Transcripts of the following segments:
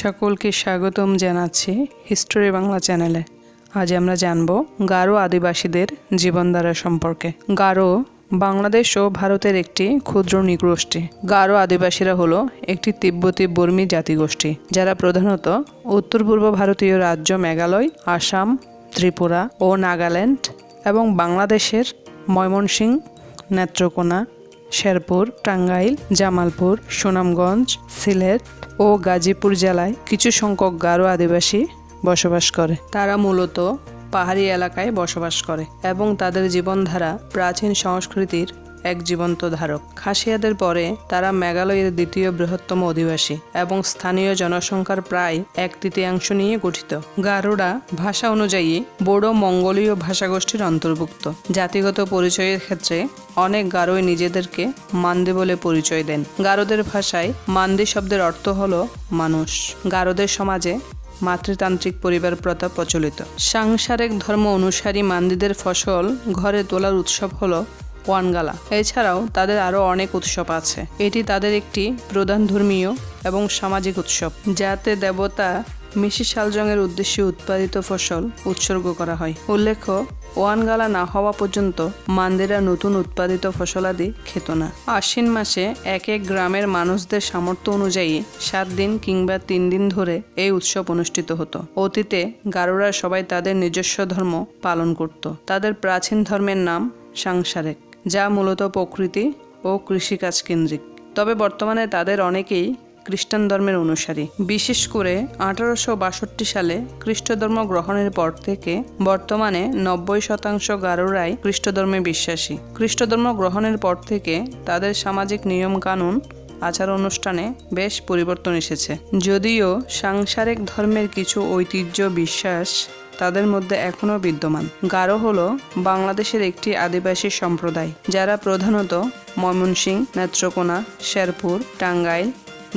সকলকে স্বাগতম জানাচ্ছি হিস্টোরি বাংলা চ্যানেলে। আজ আমরা জানব গারো আদিবাসীদের জীবনধারা সম্পর্কে। গারো বাংলাদেশ ও ভারতের একটি ক্ষুদ্র নৃগোষ্ঠী। গারো আদিবাসীরা হলো একটি তিব্বতী বর্মী জাতিগোষ্ঠী, যারা প্রধানত উত্তর পূর্ব ভারতীয় রাজ্য মেঘালয়, আসাম, ত্রিপুরা ও নাগাল্যান্ড এবং বাংলাদেশের ময়মনসিংহ নেত্রকোনা শেরপুর, টাঙ্গাইল, জামালপুর, সুনামগঞ্জ, সিলেট ও গাজীপুর জেলায় কিছু সংখ্যক গারো আদিবাসী বসবাস করে। তারা মূলত পাহাড়ি এলাকায় বসবাস করে এবং তাদের জীবনধারা প্রাচীন সংস্কৃতির এক জীবন্ত ধারক। খাসিয়াদের পরে তারা মেঘালয়ের দ্বিতীয় বৃহত্তম অধিবাসী এবং স্থানীয় জনসংখ্যার প্রায় এক তৃতীয়াংশ নিয়ে গঠিত। গারোরা ভাষা অনুযায়ী বোডো মঙ্গোলীয় ভাষাগোষ্ঠীর অন্তর্ভুক্ত। জাতিগত পরিচয়ের ক্ষেত্রে অনেক গারোই নিজেদেরকে মান্দি বলে পরিচয় দেন। গারোদের ভাষায় মান্দি শব্দের অর্থ হলো মানুষ। গারোদের সমাজে মাতৃতান্ত্রিক পরিবার প্রথা প্রচলিত। সাংসারিক ধর্ম অনুসারী মান্দিদের ফসল ঘরে তোলার উৎসব হলো ওয়ানগালা। এছাড়াও তাদের আরও অনেক উৎসব আছে। এটি তাদের একটি প্রধান ধর্মীয় এবং সামাজিক উৎসব, যাতে দেবতা মিশি শালজংয়ের উদ্দেশ্যে উৎপাদিত ফসল উৎসর্গ করা হয়। উল্লেখ্য, ওয়ানগালা না হওয়া পর্যন্ত মান্দিরা নতুন উৎপাদিত ফসলাদি খেত না। আশ্বিন মাসে এক এক গ্রামের মানুষদের সামর্থ্য অনুযায়ী সাত দিন কিংবা তিন দিন ধরে এই উৎসব অনুষ্ঠিত হতো। অতীতে গারোরা সবাই তাদের নিজস্ব ধর্ম পালন করত। তাদের প্রাচীন ধর্মের নাম সাংসারিক। যা মূলত প্রকৃতি ও কৃষিকাজ কেন্দ্রিক। তবে বর্তমানে তাদের অনেকেই খ্রিস্টান ধর্মের অনুসারী। বিশেষ করে আঠারোশো বাষট্টি সালে খ্রিস্ট ধর্ম গ্রহণের পর থেকে বর্তমানে নব্বই শতাংশ গারোরাই খ্রিস্ট ধর্মে বিশ্বাসী। খ্রিস্ট ধর্ম গ্রহণের পর থেকে তাদের সামাজিক নিয়ম কানুন আচার অনুষ্ঠানে বেশ পরিবর্তন এসেছে। যদিও সাংসারিক ধর্মের কিছু ঐতিহ্য, বিশ্বাস তাদের মধ্যে এখনও বিদ্যমান। গারো হল বাংলাদেশের একটি আদিবাসী সম্প্রদায়, যারা প্রধানত ময়মনসিং নেত্রকোনা, শেরপুর, টাঙ্গাইল,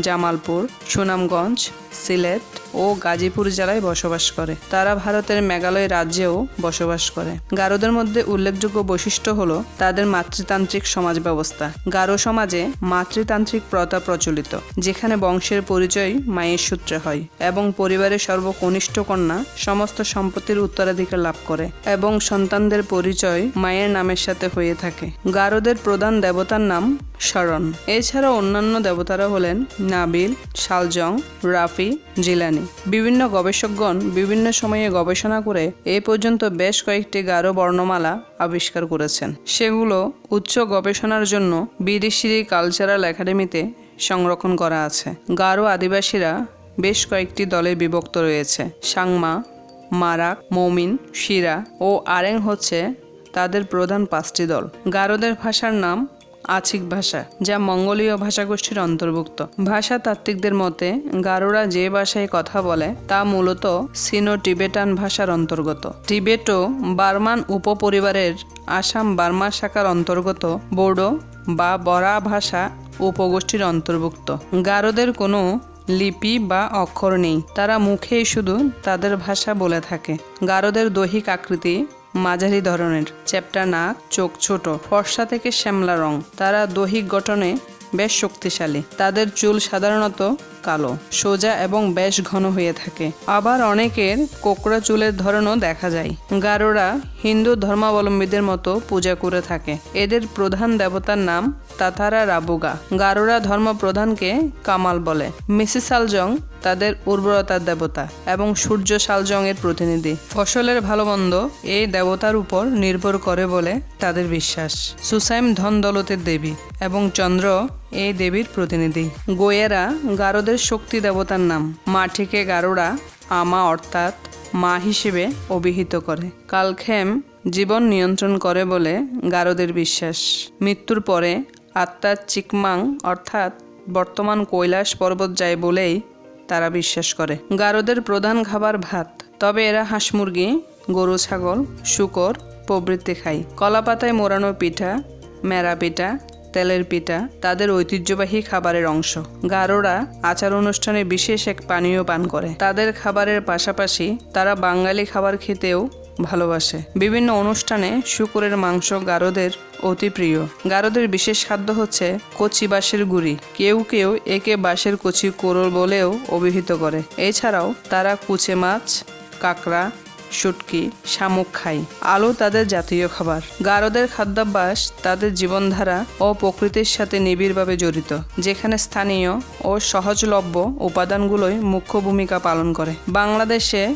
জামালপুর, সুনামগঞ্জ, সিলেট ও গাজীপুর জেলায় বসবাস করে। তারা ভারতের মেঘালয় রাজ্যেও বসবাস করে। গারোদের মধ্যে উল্লেখযোগ্য বৈশিষ্ট্য হলো তাদের মাতৃতান্ত্রিক সমাজ ব্যবস্থা। গারো সমাজে মাতৃতান্ত্রিক প্রথা প্রচলিত, যেখানে বংশের পরিচয় মায়ের সূত্রে হয় এবং পরিবারের সর্বকনিষ্ঠ কন্যা সমস্ত সম্পত্তির উত্তরাধিকার লাভ করে এবং সন্তানদের পরিচয় মায়ের নামের সাথে হয়ে থাকে। গারোদের প্রধান দেবতার নাম শরণ। এছাড়া অন্যান্য দেবতারা হলেন নাবিল, শালজং, রাফি, জিলানি। বিভিন্ন গবেষকগণ বিভিন্ন সময়ে গবেষণা করে এ পর্যন্ত বেশ কয়েকটি গারো বর্ণমালা আবিষ্কার করেছেন। সেগুলো উচ্চ গবেষণার জন্য বিদেশি কালচারাল একাডেমিতে সংরক্ষণ করা আছে। গারো আদিবাসীরা বেশ কয়েকটি দলে বিভক্ত রয়েছে। সাংমা, মারাক, মৌমিন, শিরা ও আরেং হচ্ছে তাদের প্রধান পাঁচটি দল। গারোদের ভাষার নাম আছিক ভাষা, যা মঙ্গোলীয় ভাষাগোষ্ঠীর অন্তর্ভুক্ত। ভাষা তাত্ত্বিকদের মতে, গারোরা যে ভাষায় কথা বলে, তা মূলত সিনো টিবেটান ভাষার অন্তর্গত। টিবেটো, বার্মান উপপরিবারের আসাম বার্মা শাখার অন্তর্গত, বোডো বা বরা ভাষা উপগোষ্ঠীর অন্তর্ভুক্ত। গারোদের কোনো লিপি বা অক্ষর নেই, তারা মুখেই শুধু তাদের ভাষা বলে থাকে। গারোদের দৈহিক আকৃতি মাঝারি ধরনের। চ্যাপ্টা নাক, চোখ ছোট, ফর্সা থেকে শ্যামলা রং। তারা দৈহিক গঠনে বেশ শক্তিশালী। তাদের চুল সাধারণত কালো, সোজা এবং বেশ ঘন হয়ে থাকে। আবার অনেকের কোকড়া চুলের ধরনও দেখা যায়। গারোরা হিন্দু ধর্মাবলম্বীদের মতো পূজা করে থাকে। এদের প্রধান দেবতার নাম তাতারা রাবুগা। গারোরা ধর্ম প্রধানকে কামাল বলে। মিসি সালজং তাদের উর্বরতার দেবতা এবং সূর্য সালজং এর প্রতিনিধি। ফসলের ভালো মন্দ এই দেবতার উপর নির্ভর করে বলে তাদের বিশ্বাস। সুসাইম ধন দৌলতের দেবী এবং চন্দ্র এই দেবীর প্রতিনিধি। গোয়েরা গারোদের শক্তি দেবতার নাম। মাঠিকে গারোরা আমা অর্থাৎ মা হিসেবে অভিহিত করে। কালখেম জীবন নিয়ন্ত্রণ করে বলে গারোদের বিশ্বাস। মৃত্যুর পরে আত্মার চিকমাং অর্থাৎ বর্তমান কৈলাস পর্বত যায় বলেই তারা বিশ্বাস করে। গারোদের প্রধান খাবার ভাত। তবে এরা হাঁস মুরগি, গরু, ছাগল, শুকর, প্রভৃতি খায়। কলাপাতায় মোড়ানো পিঠা, মেরা পিঠা, তেলের পিঠা তাদের ঐতিহ্যবাহী খাবারের অংশ। গারোরা আচার অনুষ্ঠানে বিশেষ এক পানীয় পান করে। তাদের খাবারের পাশাপাশি তারা বাঙালি খাবার খেতেও ভালোবাসে। বিভিন্ন অনুষ্ঠানে শুকুরের মাংস গারদের অতি প্রিয়। গারদের বিশেষ খাদ্য হচ্ছে কচি বাঁশের গুড়ি। কেউ কেউ একে বাঁশের কচি কোরল বলেও অভিহিত করে। এছাড়াও তারা কুচে মাছ, কাঁকড়া, শুটকি, শামুক খায়। আলু তাদের জাতীয় খাবার। গারদের খাদ্যাভ্যাস তাদের জীবনধারা ও প্রকৃতির সাথে নিবিড়ভাবে জড়িত, যেখানে স্থানীয় ও সহজলভ্য উপাদানগুলোই মুখ্য ভূমিকা পালন করে। বাংলাদেশে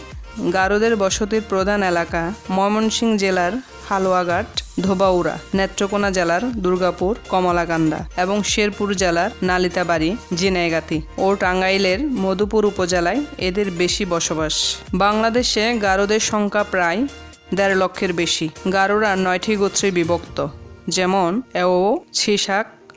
গারদের বসতির প্রধান এলাকা ময়মনসিংহ জেলার হালুয়াঘাট, ধোবাউড়া, নেত্রকোনা জেলার দুর্গাপুর, কমলাকান্দা এবং শেরপুর জেলার নালিতাবাড়ি, জিনাইগাতি ও টাঙ্গাইলের মধুপুর উপজেলায় এদের বেশি বসবাস। বাংলাদেশে গারদের সংখ্যা প্রায় দেড় লক্ষের বেশি। গারোরা নয়টি গোত্রে বিভক্ত, যেমন এও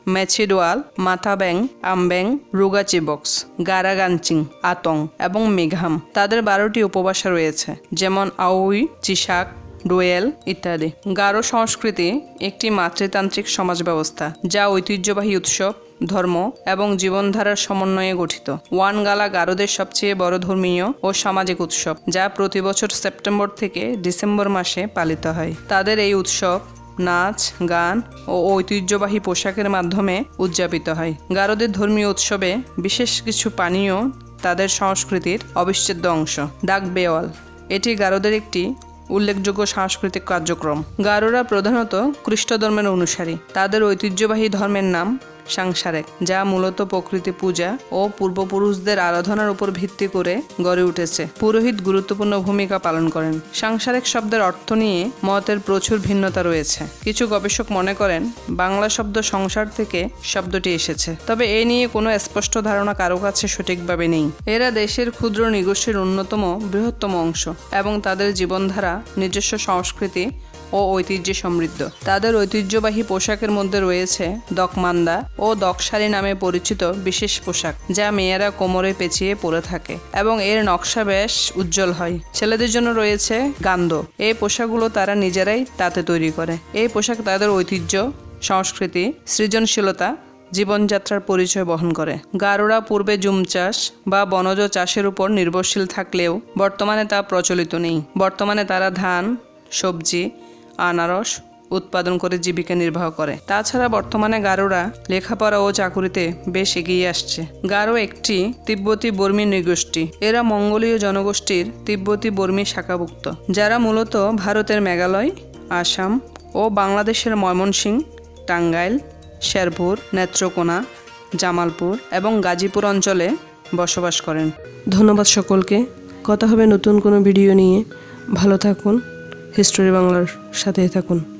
ছিসাক মেছিডোয়াল মাথাব্যাং আমব্যাং রুগাচিবক্স গারাগানচিং, আতং এবং মেঘাম। তাদের বারোটি উপভাষা রয়েছে, যেমন আউই চিসাক ডোয়েল ইত্যাদি। গারো সংস্কৃতি একটি মাতৃতান্ত্রিক সমাজ ব্যবস্থা যা ঐতিহ্যবাহী উৎসব, ধর্ম এবং জীবনধারার সমন্বয়ে গঠিত। ওয়ান গালা গারোদের সবচেয়ে বড় ধর্মীয় ও সামাজিক উৎসব, যা প্রতি বছর সেপ্টেম্বর থেকে ডিসেম্বর মাসে পালিত হয়। তাদের এই উৎসব নাচ, গান ও ঐতিহ্যবাহী পোশাকের মাধ্যমে উদযাপিত হয়। গারোদের ধর্মীয় উৎসবে বিশেষ কিছু পানীয় তাদের সংস্কৃতির অবিচ্ছেদ্য অংশ। ডাক বেওয়াল, এটি গারোদের একটি উল্লেখযোগ্য সাংস্কৃতিক কার্যক্রম। গারোরা প্রধানত খ্রিস্ট ধর্মের অনুসারী। তাদের ঐতিহ্যবাহী ধর্মের নাম সাংসারেক যা মূলত প্রকৃতি পূজা ও পূর্বপুরুষদের আরাধনার উপর ভিত্তি করে গড়ে উঠেছে। পুরোহিত গুরুত্বপূর্ণ ভূমিকা পালন করেন। সাংসারিক শব্দের অর্থ নিয়ে মতের প্রচুর ভিন্নতা রয়েছে। কিছু গবেষক মনে করেন, বাংলা শব্দ সংসার থেকে শব্দটি এসেছে। তবে এ নিয়ে কোনো স্পষ্ট ধারণা কারও কাছে সঠিকভাবে নেই। এরা দেশের ক্ষুদ্র নিগোষ্ঠীর অন্যতম বৃহত্তম অংশ এবং তাদের জীবনধারা, নিজস্ব সংস্কৃতি ও ঐতিহ্যে সমৃদ্ধ তাদের ঐতিহ্যবাহী পোশাকের মধ্যে রয়েছে দকমান্দা ও দকশাড়ি নামে পরিচিত বিশেষ পোশাক, যা মেয়েরা কোমরে পেঁচিয়ে পরে থাকে এবং এর নকশা বেশ উজ্জ্বল হয়। ছেলেদের জন্য রয়েছে গান্দ। এই পোশাকগুলো তারা নিজেরাই তাতে তৈরি করে। এই পোশাক তাদের ঐতিহ্য, সংস্কৃতি, সৃজনশীলতা, জীবনযাত্রার পরিচয় বহন করে। গারোরা পূর্বে জুম চাষ বা বনজ চাষের উপর নির্ভরশীল থাকলেও বর্তমানে তা প্রচলিত নেই। বর্তমানে তারা ধান, সবজি আনারস উৎপাদন করে জীবিকা নির্বাহ করে। তাছাড়া বর্তমানে গারোরা লেখাপড়া ও চাকুরিতে বেশ এগিয়ে আসছে। গারো একটি তিব্বতী বর্মী নৃগোষ্ঠী। এরা মঙ্গোলীয় জনগোষ্ঠীর তিব্বতী বর্মী শাখাভুক্ত, যারা মূলত ভারতের মেঘালয়, আসাম ও বাংলাদেশের ময়মনসিংহ, টাঙ্গাইল, শেরপুর, নেত্রকোনা, জামালপুর এবং গাজীপুর অঞ্চলে বসবাস করেন। ধন্যবাদ সকলকে। কথা হবে নতুন কোনো ভিডিও নিয়ে। ভালো থাকুন। হিস্টোরি বাংলার সাথেই থাকুন।